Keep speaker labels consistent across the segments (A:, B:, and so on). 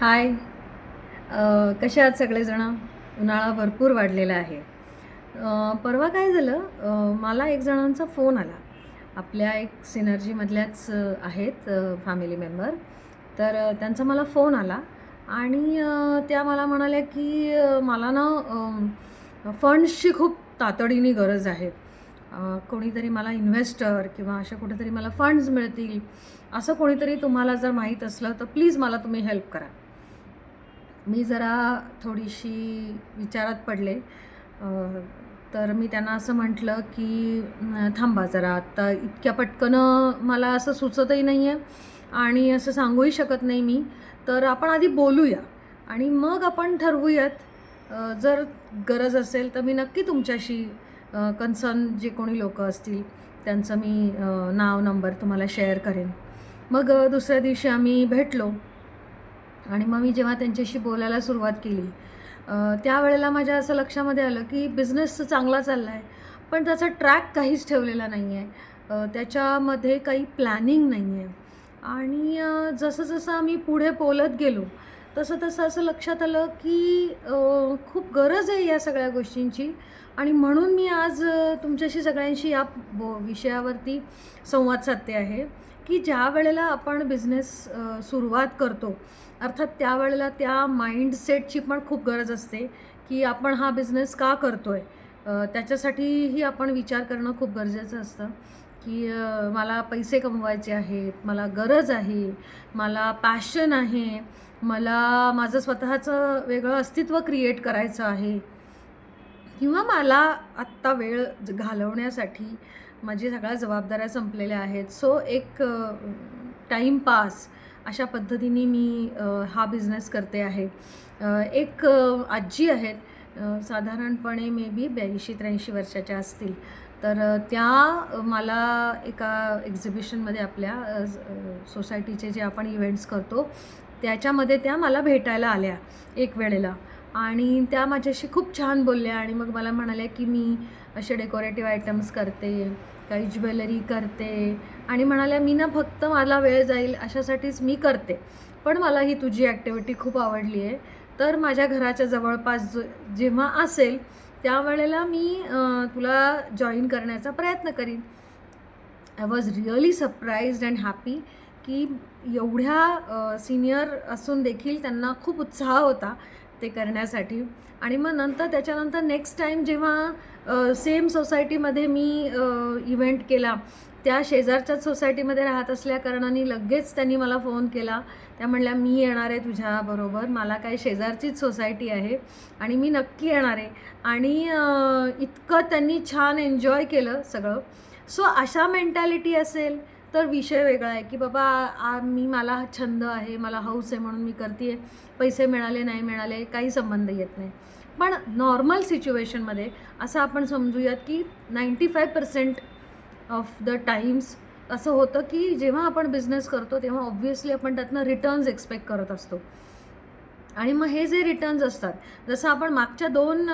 A: हाय. कसे आहात सगळेजणं? उन्हाळा भरपूर वाढलेला आहे. परवा काय झालं? मला एक जणांचा फोन आला. आपल्या एक सिनर्जीमधल्याच आहेत फॅमिली मेंबर तर त्यांचा मला फोन आला आणि त्या मला म्हणाल्या की मला ना फंड्सची खूप तातडीने गरज आहे. कोणीतरी मला इन्व्हेस्टर किंवा अशा कुठेतरी मला फंड्स मिळतील असं कोणीतरी तुम्हाला जर माहीत असलं तर प्लीज मला तुम्ही हेल्प करा. मी जरा थोडीशी विचारात पडले. तर मी त्यांना असं म्हटलं की थांबा जरा आत्ता इतक्या पटकनं मला असं सुचतही नाही आहे आणि असं सांगूही शकत नाही मी. तर आपण आधी बोलूया आणि मग आपण ठरवूयात. जर गरज असेल तर मी नक्की तुमच्याशी कन्सर्न जे कोणी लोक असतील त्यांचं मी नाव नंबर तुम्हाला शेअर करेन. मग दुसऱ्या दिवशी आम्ही भेटलो. आणि मग मी जेव्हा त्यांच्याशी बोलायला सुरुवात केली त्यावेळेला माझ्या असं लक्षामध्ये आलं की बिझनेस चांगला चालला आहे पण त्याचा ट्रॅक काहीच ठेवलेला नाही आहे त्याच्यामध्ये काही प्लॅनिंग नाही आहे आणि जसं जसं आम्ही पुढे बोलत गेलो तसं तसं असं लक्षात आलं की खूप गरज आहे या सगळ्या गोष्टींची. आणि म्हणून मी आज तुमच्याशी सगळ्यांशी या बो विषयावरती संवाद साधते आहे. की ज्या वेळेला आपण बिझनेस सुरुवात करतो अर्थात त्यावेळेला त्या माइंडसेटची पण खूप गरज असते की आपण हा बिझनेस का करतो आहे त्याच्यासाठीही आपण विचार करणं खूप गरजेचं असतं की मला पैसे कमवायचे आहेत मला गरज आहे मला पॅशन आहे मला माझं स्वतःचं वेगळं अस्तित्व क्रिएट करायचं आहे. किंवा मला आत्ता वेळ घालवण्यासाठी माझी सगळ्या जबाबदाऱ्या संपलेल्या आहेत. सो एक टाईमपास अशा पद्धतीने मी हा बिझनेस करते आहे. एक आजी आहेत साधारणपणे मे बी ब्याऐंशी त्र्याऐंशी वर्षाच्या असतील. तर त्या मला एका एक्झिबिशनमध्ये आपल्या सोसायटीचे जे आपण इव्हेंट्स करतो त्याच्यामध्ये त्या मला भेटायला आल्या एक वेळेला. आणि त्या माझ्याशी खूप छान बोलल्या आणि मग मला म्हणाल्या की मी असे डेकोरेटिव्ह आयटम्स करते. काही ज्वेलरी करते आणि म्हणाल्या मी ना फक्त मला वेळ जाईल अशासाठीच मी करते. पण मला ही तुझी ॲक्टिव्हिटी खूप आवडली आहे. तर माझ्या घराच्या जवळपास जो जेव्हा असेल त्यावेळेला मी तुला जॉईन करण्याचा प्रयत्न करीन. I was really surprise and happy की एवढ्या सिनियर असून देखील त्यांना खूप उत्साह होता. ते करण्यासाठी. आणि मग नंतर त्याच्यानंतर नेक्स्ट टाईम जेव्हा सेम सोसायटीमध्ये मी इव्हेंट केला त्या शेजारच्याच सोसायटीमध्ये राहत असल्या कारणाने लगेच त्यांनी मला फोन केला. त्या म्हणल्या मी येणार आहे तुझ्याबरोबर मला काय शेजारचीच सोसायटी आहे आणि मी नक्की येणार आहे. आणि इतकं त्यांनी छान एन्जॉय केलं सगळं. सो अशा मेंटॅलिटी असेल तर विषय वेगळा आहे की बाबा आ मी मला छंद आहे मला हौस आहे म्हणून मी करते पैसे मिळाले नाही मिळाले काही संबंध येत नाही. पण नॉर्मल सिच्युएशनमध्ये असं आपण समजूयात की ninety five percent of the times असं होतं की जेव्हा आपण बिझनेस करतो तेव्हा ऑब्व्हियसली आपण त्यातनं रिटर्न्स एक्सपेक्ट करत असतो. आणि मग हे जे रिटर्न्स असतात जसं आपण मागच्या दोन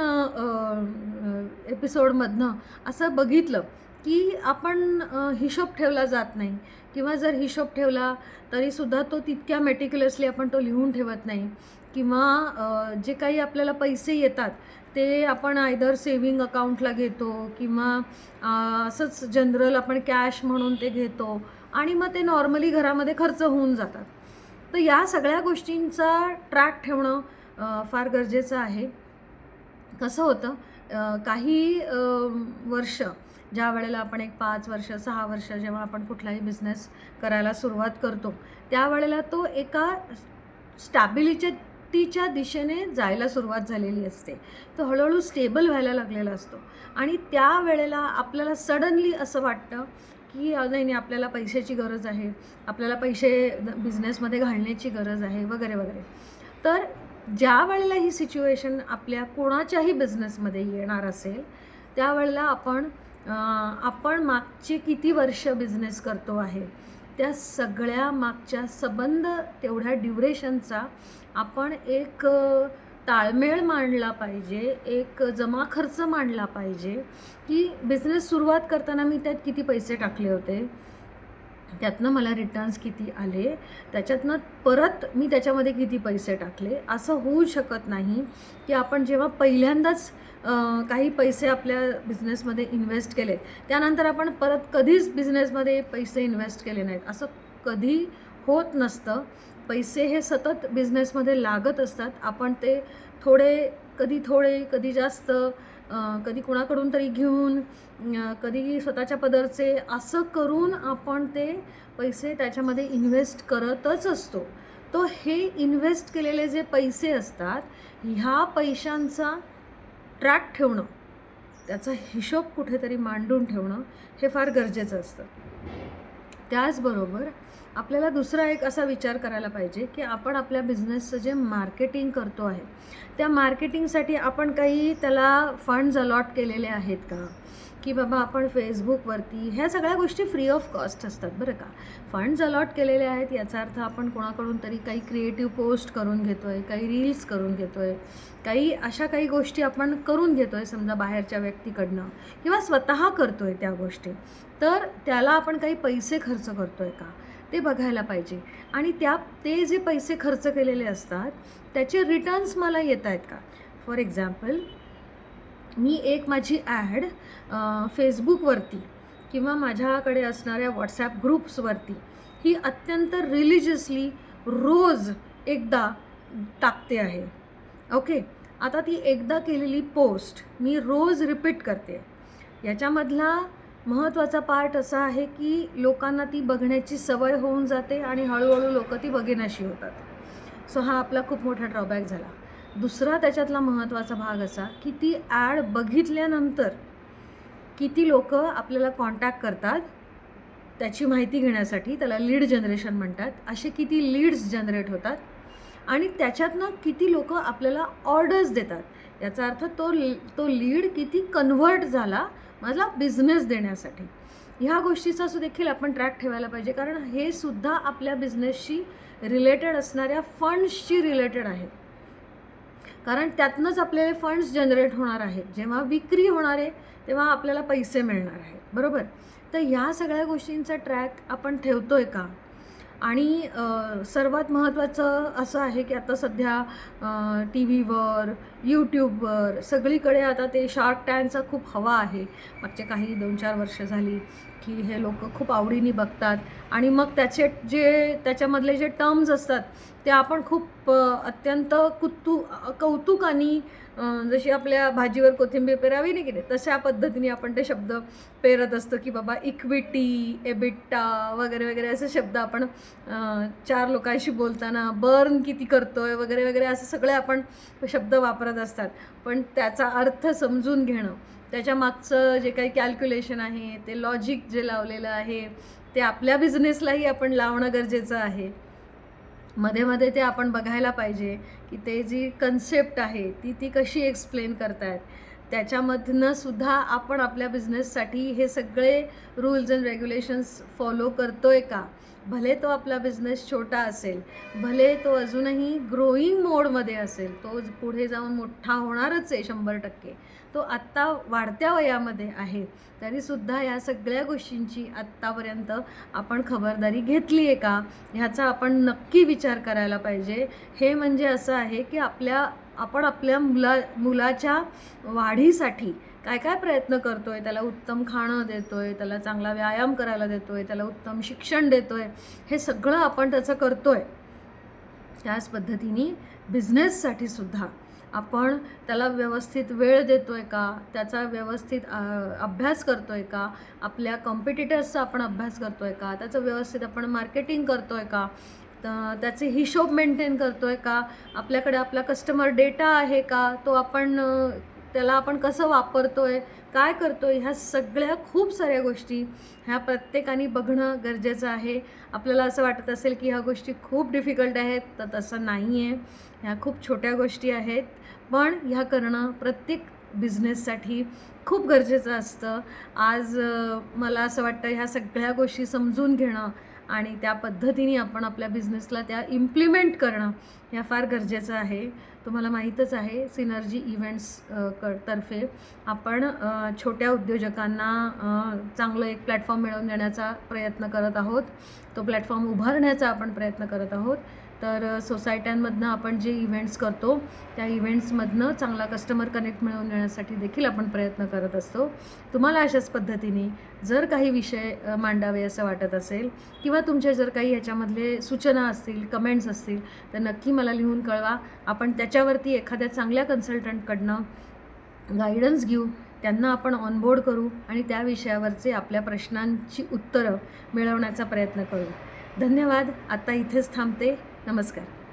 A: एपिसोडमधनं असं बघितलं की आपण हिशोब ठेवला जात नाही. किंवा जर हिशोब ठेवला तरीसुद्धा तो तितक्या मेटिक्युलसली आपण तो लिहून ठेवत नाही. किंवा जे काही आपल्याला पैसे येतात ते आपण आयदर सेविंग अकाउंटला घेतो किंवा असंच जनरल आपण कॅश म्हणून ते घेतो आणि मग ते नॉर्मली घरामध्ये खर्च होऊन जातात. तर या सगळ्या गोष्टींचा ट्रॅक ठेवणं फार गरजेचं आहे. कसं होतं काही वर्ष ज्या वेळेला आपण एक पाच वर्ष सहा वर्ष जेव्हा आपण कुठलाही बिझनेस करायला सुरुवात करतो त्यावेळेला तो एका स्टॅबिलिटीच्या दिशेने जायला सुरुवात झालेली असते. तो हळूहळू स्टेबल व्हायला लागलेला असतो. आणि त्यावेळेला आपल्याला सडनली असं वाटतं की नाही नाही आपल्याला पैशाची गरज आहे. आपल्याला पैसे बिझनेसमध्ये घालण्याची गरज आहे वगैरे वगैरे. तर ज्या वेळेला ही सिच्युएशन आपल्या कोणाच्याही बिझनेसमध्ये येणार असेल त्यावेळेला आपण आपण मागचे किती वर्ष बिझनेस करतो आहे? त्या सगळ्या मागच्या सबंध तेवढ्या ड्युरेशनचा आपण एक ताळमेळ मांडला पाहिजे एक जमा खर्च मांडला पाहिजे की बिझनेस सुरुवात करताना मी त्यात किती पैसे टाकले होते? त्यातनं मला रिटर्न्स किती आले? त्याच्यातनं परत मी त्याच्यामध्ये किती पैसे टाकले? असं होऊ शकत नाही की आपण जेव्हा पहिल्यांदाच काही पैसे आपल्या बिझनेसमध्ये इन्व्हेस्ट केले त्यानंतर आपण परत कधीच बिझनेसमध्ये पैसे इन्व्हेस्ट केले नाहीत. असं कधी होत नसतं. पैसे हे सतत बिझनेसमध्ये लागत असतात. आपण ते थोडे कधी थोडे कधी जास्त कधी कोणाकडून तरी घेऊन कधी स्वतःच्या पदरचे असं करून आपण ते पैसे त्याच्यामध्ये इन्व्हेस्ट करतच असतो. तो हे इन्व्हेस्ट केलेले जे पैसे असतात ह्या पैशांचा ट्रॅक ठेवणं त्याचा हिशोब कुठेतरी मांडून ठेवणं हे फार गरजेचं असतं. त्याचबरोबर आपल्याला दुसरा एक असा विचार करायला पाहिजे की आपण आपल्या बिझनेसचं जे मार्केटिंग करतो आहे त्या मार्केटिंगसाठी आपण काही त्याला फंड्स अलॉट केलेले आहेत का? की बाबा आपण फेसबुकवरती ह्या सगळ्या गोष्टी फ्री ऑफ कॉस्ट असतात बरं का? फंड्स अलॉट केलेले आहेत याचा अर्थ आपण कोणाकडून तरी काही क्रिएटिव्ह पोस्ट करून घेतो आहे काही रील्स करून घेतो आहे काही अशा काही गोष्टी आपण करून घेतो आहे समजा बाहेरच्या व्यक्तीकडनं किंवा स्वतः करतो आहे त्या गोष्टी तर त्याला आपण काही पैसे खर्च करतो आहे का? ते बघायला पाहिजे. आणि त्या ते जे पैसे खर्च केलेले असतात त्याचे रिटर्न्स मला येत आहेत का? फॉर एक्झाम्पल मी एक माझी ॲड फेसबुकवरती किंवा माझ्याकडे असणाऱ्या व्हॉट्सॲप ग्रुप्सवरती ही अत्यंत रिलिजियसली रोज एकदा टाकते आहे. ओके? आता ती एकदा केलेली पोस्ट मी रोज रिपीट करते. याच्यामधला महत्त्वाचा पार्ट असा आहे की लोकांना ती बघण्याची सवय होऊन जाते आणि हळूहळू लोक ती बघेनाशी होतात. सो हा आपला खूप मोठा ड्रॉबॅक झाला. दुसरा त्याच्यातला महत्त्वाचा भाग असा की ती ॲड बघितल्यानंतर किती लोक आपल्याला कॉन्टॅक्ट करतात त्याची माहिती घेण्यासाठी त्याला लीड जनरेशन म्हणतात. असे किती लीड्स जनरेट होतात आणि त्याच्यातनं किती लोक आपल्याला ऑर्डर्स देतात. याचा अर्थ तो तो लीड किती कन्व्हर्ट झाला मला बिझनेस देण्यासाठी. ह्या गोष्टीचा सु देखील आपण ट्रॅक ठेवायला पाहिजे. कारण हे सुद्धा आपल्या बिझनेसशी रिलेटेड असणाऱ्या फंड्सशी रिलेटेड आहे. कारण त्यातनंच आपल्याला फंड्स जनरेट होणार आहेत. जेव्हा विक्री होणार आहे तेव्हा आपल्याला पैसे मिळणार आहेत. बरोबर? तर ह्या सगळ्या गोष्टींचा ट्रॅक आपण ठेवतो आहे का? आणि सर्वात महत्त्वाचं असं आहे की आता सध्या टी व्हीवर यूट्यूबवर सगळीकडे आता ते शार्क टँकचा खूप हवा आहे. मागचे काही दोन चार वर्ष झाली. की हे लोक खूप आवडीने बघतात. आणि मग त्याचे जे त्याच्यामधले जे टर्म्स असतात ते आपण खूप अत्यंत कुतू कौतुकाने जशी आपल्या भाजीवर कोथिंबीर पेरावी नाही केली तशा पद्धतीने आपण ते शब्द पेरत असतो की बाबा इक्विटी एबिट्टा वगैरे वगैरे असे शब्द आपण चार लोकांशी बोलताना बर्न किती करतोय वगैरे वगैरे असे सगळे आपण शब्द वापरत असतात. पण त्याचा अर्थ समजून घेणं त्याच्या मागचं जे काही कॅल्क्युलेशन आहे ते लॉजिक जे लावलेलं आहे ते आपल्या बिझनेसलाही आपण लावणं गरजेचं आहे. मध्ये मध्ये ते आपण बघायला पाहिजे की ते जी कन्सेप्ट आहे ती ती कशी एक्सप्लेन करतायत. त्याच्यामधनं सुद्धा आपण आपल्या बिझनेससाठी हे सगळे रूल्स अँड रेग्युलेशन्स फॉलो करतो आहे का? भले तो आपला बिझनेस छोटा असेल भले तो अजूनही ग्रोईंग मोडमध्ये असेल तो पुढे जाऊन मोठा होणारच आहे शंभर टक्के तो आत्ता वाढत्या वयामध्ये आहे तरीसुद्धा या सगळ्या गोष्टींची आत्तापर्यंत आपण खबरदारी घेतली आहे का? ह्याचा आपण नक्की विचार करायला पाहिजे. हे म्हणजे असं आहे की आपल्या आपण आपल्या मुला मुलाच्या वाढीसाठी काय काय प्रयत्न करतो आहे त्याला उत्तम खाणं देतो आहे त्याला चांगला व्यायाम करायला देतो आहे त्याला उत्तम शिक्षण देतो आहे हे सगळं आपण त्याचं करतो आहे त्याच पद्धतीने बिझनेससाठी सुद्धा आपण त्याला व्यवस्थित वेळ देतो आहे का? त्याचा व्यवस्थित अभ्यास करतो आहे का? आपल्या कॉम्पिटिटर्सचा आपण अभ्यास करतो आहे का? त्याचं व्यवस्थित आपण मार्केटिंग करतो आहे का? तर त्याचे हिशोब मेंटेन करतो आहे का? आपल्याकडे आपला कस्टमर डेटा आहे का? तो आपण त्याला आपण कसं वापरतो आहे काय करतो आहे ह्या सगळ्या खूप साऱ्या गोष्टी ह्या प्रत्येकाने बघणं गरजेचं आहे. आपल्याला असं वाटत असेल की ह्या गोष्टी खूप डिफिकल्ट आहेत तर तसं नाही आहे ह्या खूप छोट्या गोष्टी आहेत. पण ह्या करणं प्रत्येक बिझनेससाठी खूप गरजेचं असतं. आज मला असं वाटतं ह्या सगळ्या गोष्टी समजून घेणं आणि त्या पद्धतीने आपण आपल्या बिझनेसला त्या इम्प्लिमेंट करणं ह्या फार गरजेचं आहे. तुम्हाला माहीतच आहे सिनर्जी इव्हेंट्स क तर्फे आपण छोट्या उद्योजकांना चांगलं एक प्लॅटफॉर्म मिळवून देण्याचा प्रयत्न करत आहोत. तो प्लॅटफॉर्म उभारण्याचा आपण प्रयत्न करत आहोत. तर सोसायट्यांमधनं आपण जे इव्हेंट्स करतो त्या इव्हेंट्समधनं चांगला कस्टमर कनेक्ट मिळवून देण्यासाठी देखील आपण प्रयत्न करत असतो. तुम्हाला अशाच पद्धतीने जर काही विषय मांडावे असं वाटत असेल किंवा तुमच्या जर काही ह्याच्यामधले सूचना असतील कमेंट्स असतील तर नक्की मला लिहून कळवा. आपण त्याच्यावरती एखाद्या चांगल्या कन्सल्टंटकडनं गायडन्स घेऊ त्यांना आपण ऑनबोर्ड करू आणि त्या विषयावरचे आपल्या प्रश्नांची उत्तरं मिळवण्याचा प्रयत्न करू. धन्यवाद. आत्ता इथेच थांबते. नमस्कार.